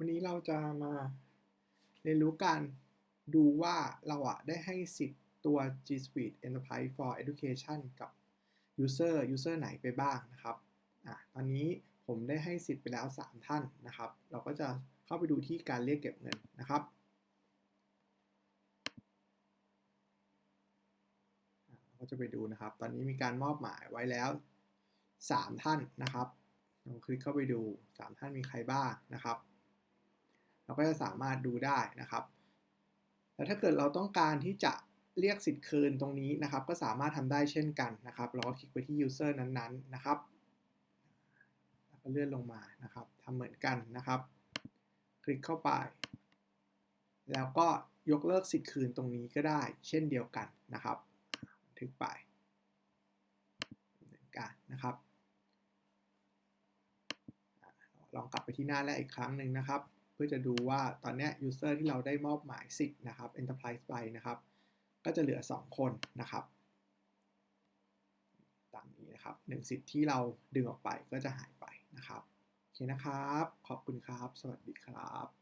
วันนี้เราจะมาเรียนรู้การดูว่าเราอะได้ให้สิทธิ์ตัว G Suite Enterprise for Education กับ User User ไหนไปบ้างนะครับอะตอนนี้ผมได้ให้สิทธิ์ไปแล้ว 3 ท่านนะครับ เราก็จะเข้าไปดูที่การเรียกเก็บเงินนะครับก็จะไปดูนะครับ ตอนนี้มีการมอบหมายไว้แล้ว 3 ท่านนะครับลองคลิกเข้าไปดู 3 ท่านมีใครบ้างนะครับ เราก็จะสามารถดูได้นะครับแต่ถ้าเกิดเราต้องการที่จะเรียกสิทธิ์คืนตรงนี้นะครับ ก็สามารถทำได้เช่นกันนะครับ เราก็คลิกไปที่ user นั้นๆนะครับแล้วก็เลื่อนลงมานะครับทำเหมือนกันนะครับ คลิกเข้าไป แล้วก็ยกเลิกสิทธิ์คืนตรงนี้ก็ได้ เช่นเดียวกันนะครับบันทึกไปเหมือนกันนะครับ ลองกลับไปที่หน้าแรกอีกครั้งหนึ่งนะครับ พื่อจะดูว่าตอนนี้ user ที่เราได้มอบหมายสิทธิ์นะครับ enterprise ไปนะครับ ก็จะเหลือ 2 คนนะครับตามนี้นะครับหนึ่งสิทธิ์ที่เราดึงออกไปก็จะหายไปนะครับโอเคนะครับ ขอบคุณครับ สวัสดีครับ